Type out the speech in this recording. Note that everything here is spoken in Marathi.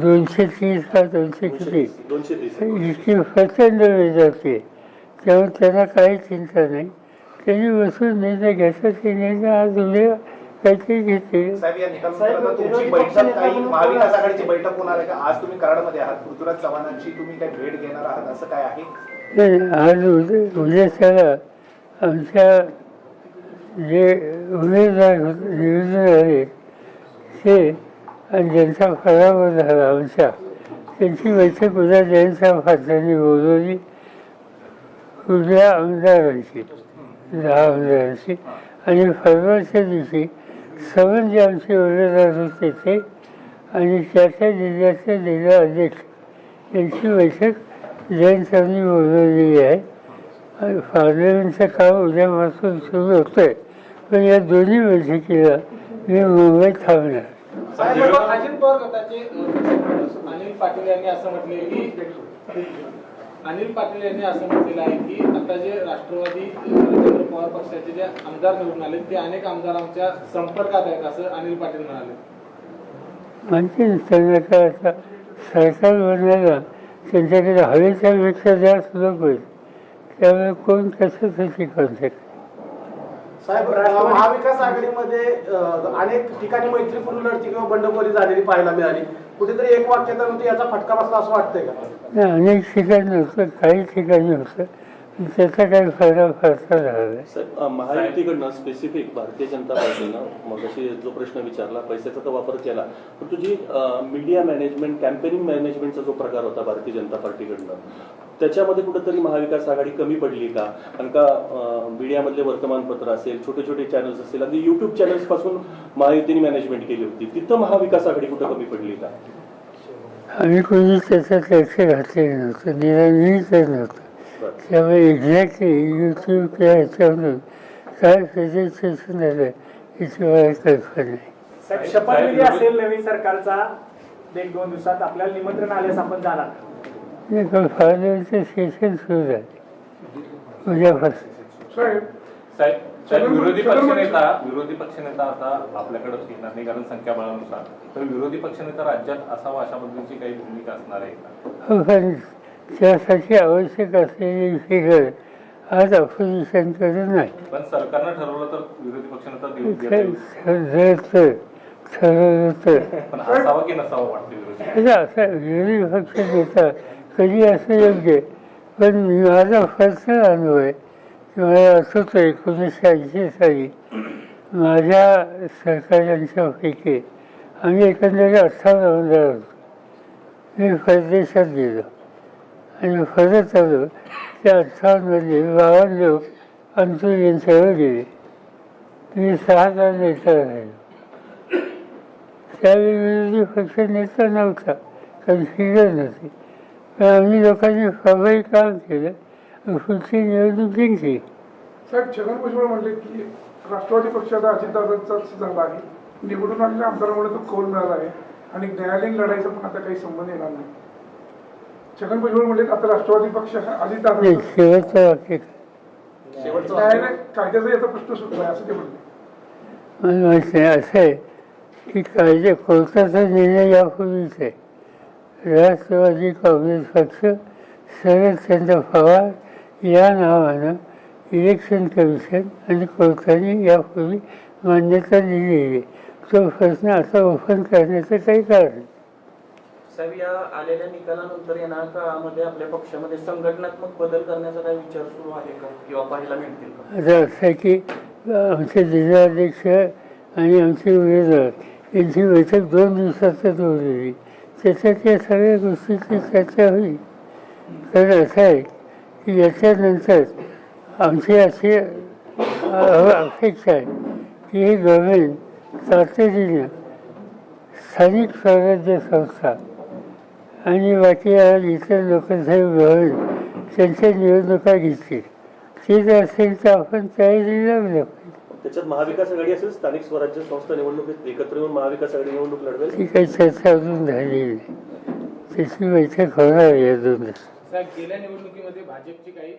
दोनशे तीस का दोनशे किती? इतकी प्रचंड वेळ जाते त्यामुळे त्यांना काही चिंता नाही. त्यांनी बसून निर्णय घ्यायचा ते निर्णय आज उद्या काहीतरी महाविकास आघाडीची बैठक होणार आहे का? आज तुम्ही कराडमध्ये आहात. पृथ्वीराज चव्हाणांची तुम्ही काही भेट घेणार आहात? असं काय आहे? नाही, आज उद्या उद्याच्याला आमच्या जे उमेदवार होते निवडून आले ते आणि ज्यांचा पराभव झाला आमच्या त्यांची बैठक उद्या जयंतराव पाटलांनी बोलवली उद्या आमदारांची दहा आमदारांची आणि परवाच्या दिवशी सवन जे आमचे उमेदवार होते ते आणि त्या त्या जिल्ह्याचे जिल्हा अध्यक्ष यांची बैठक जयंतरावनी बोलवलेली आहे. आणि पार्लमेंटचं काम उद्यापासून सुरू होतं आहे पण या दोन्ही बैठकीला मी मुंबईत थांबणार. अजित पवार गटाचे अनिल पाटील यांनी असं म्हटले की अनिल पाटील यांनी असं म्हटलेलं आहे की आता जे राष्ट्रवादी शरद पवार पक्षाचे जे आमदार निवडून आले ते अनेक आमदारांच्या संपर्कात आहेत असं अनिल पाटील म्हणाले. त्यांना आता सरकार बनायला त्यांच्याकडे हवेच्या पेक्षा जास्त लोक होईल त्यामुळे कोण कशासाठी कॉन्टॅक्ट साहेब महाविकास आघाडीमध्ये अनेक ठिकाणी मैत्रीपूर्ण लढती किंवा बंडखोरी झालेली पाहायला मिळाली. कुठेतरी एक वाक्यात याचा फटका बसला असं वाटतंय का? नाही अनेक ठिकाणी होतं काही ठिकाणी होतं त्याचा काही फायदा फारसा झाला. नाही साहेब अ, महायुतीकडनं स्पेसिफिक भारतीय जनता पार्टीनं मग अशी जो प्रश्न विचारला पैशाचा तर वापर केला पण तुझी मीडिया मॅनेजमेंट कॅम्पेनिंग मॅनेजमेंटचा जो प्रकार होता भारतीय जनता पार्टीकडनं त्याच्यामध्ये कुठेतरी महाविकास आघाडी कमी पडली का? कारण का अ, मीडियामधले वर्तमानपत्र असेल छोटे छोटे चॅनल्स असेल अगदी युट्यूब चॅनल्सपासून महायुतीने मॅनेजमेंट केली होती. तिथं महाविकास आघाडी कुठं कमी पडली का? आम्ही कोणी त्याच्यात लक्ष घातलेलं नव्हतं तर नव्हतं. त्यामुळे एक्झॅक्टली यूट्यूब किंवा ह्याच्यामधून काय प्रेझेंटेशन झालं याची मला कल्पना नाही शपथविधी असेल नवीन सरकारचा एक दोन दिवसात आपल्याला निमंत्रण आल्यास आपण जाणार. नाही पण फार्लमेंटचं सेशन सुरू झाले उद्यापासून साहेब साहेब साहेब छगन- विरोधी पक्षनेता विरोधी पक्षनेता आता आपल्याकडे येणार नाही कारण संख्याबळानुसार तर विरोधी पक्षनेता राज्यात असावा अशा पद्धतीची काही भूमिका असणार आहे का? त्यासाठी आवश्यक असलेली फिगर आज अपोजिशनकडे नाही. पण सरकारनं ठरवलं तर विरोधी जर तर ठरवलं तर असं पक्ष नेता कधी असं योग्य? पण मी माझा पर्सनल अनुभव आहे. की मला आठवतं एकोणीसशे ऐंशी साली माझ्या सहकार्यांच्यापैकी आम्ही एकंदरीत अठ्ठावन्न आमदार होतो मी परदेशात गेलो. आणि परत आलो त्या अठ्ठावन्नमध्ये बावन्न लोक अंतूर यांच्यावर गेले मी सहा तास नेता राहिलो त्यावेळी विरोधी पक्ष नेता नव्हता कारण फिगर नव्हती. पण आम्ही लोकांनी प्रभावी काम केलं आणि पुढची निवडणूक जिंकली. साहेब छगन भुजबळ म्हणले की राष्ट्रवादी पक्षाचा अजितदादांचाच झाला आहे निवडून आलेल्या आमदारामुळे तो कौल मिळाला आहे? आणि न्यायालयीन लढाईचा पण आता काही संबंध येणार नाही. छगन भुजबळ म्हणले आता राष्ट्रवादी पक्ष हा अजितदादा शेवटचं वाक्य. न्यायालय कायद्याचा याचा प्रश्न असं ते म्हणले. आहे की कायदे कोर्टाचा निर्णय यापूर्वीच आहे राष्ट्रवादी काँग्रेस पक्ष शरदचंद्र पवार या नावानं इलेक्शन कमिशन आणि कोर्टाने यापूर्वी मान्यता दिलेली आहे. तो प्रश्न आता ओपन करण्याचं काही कारण नाही. या आलेल्या निकालानंतर येणार काळामध्ये आपल्या पक्षामध्ये संघटनात्मक बदल करण्याचा काही विचार सुरू आहे का? किंवा पाहायला मिळतील का? आता की आमचे जिल्हाध्यक्ष आणि आमचे उमेदवार यांची बैठक दोन दिवसातच होलेली त्याच्यात या सगळ्या गोष्टीची चर्चा होईल. तर असं आहे की याच्यानंतर आमची अशी अपेक्षा आहे की हे गव्हर्मेंट तातडीनं स्थानिक स्वराज्य संस्था आणि बाकी इतर लोकशाही गव्हर्मेंट त्यांच्या निवडणुका घेतील. ते जर असेल तर आपण तयारी लागलं पाहिजे त्याच्यात महाविकास आघाडी असेल स्थानिक स्वराज्य संस्था निवडणुकीत एकत्र येऊन महाविकास आघाडी निवडणूक लढवेल? ती काही चर्चा अजून झालेली नाही. त्याची बैठक होणार आहे या दोन गेल्या निवडणुकीमध्ये भाजपची काही